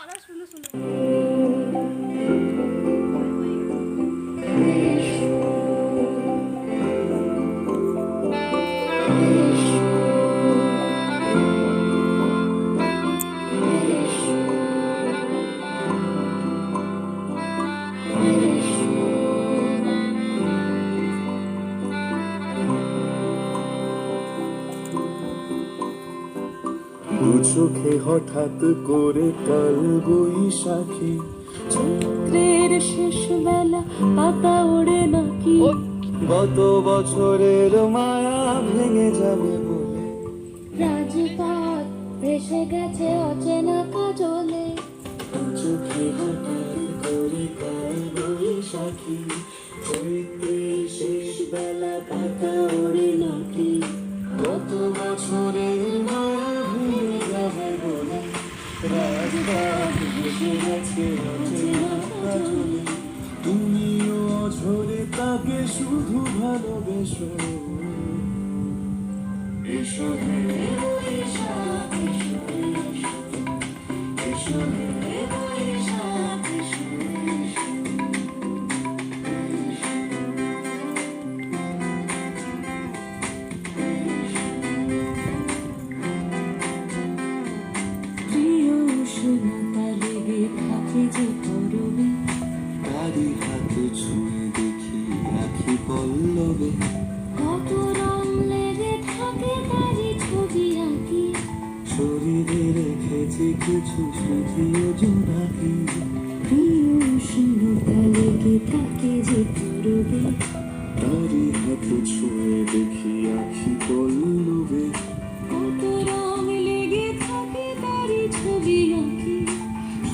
আরও শুনো শুনো দু চোখে হঠাৎ করে কাল বৈশাখী চৈত্রের শেষ বেলা পাতা ওড়ে নাকি? গত বছরের মায়া ভেঙে যাবে বলে। রাজপথ ভেসে গেছে অচেনা কাজলে। চোখে হঠাৎ করে কাল বৈশাখী চৈত্রের শেষ বেলা পাতা ওড়ে নাকি? গত বছরের তুমিও ঝরে তাকে শুধু ভালোবেসো। এসো। পল্লবে। কত রং লেগে থাকে তারই ছবি আঁকি। শরীরে রেখেছি কিছু স্মৃতিও জোনাকি প্রিয় উষ্ণতা লেগে থাকে যে পরবে। তারি হাত ছুঁয়ে দেখি আখি পল্লবে। কত রং লেগে থাকে তারই ছবি আঁকি।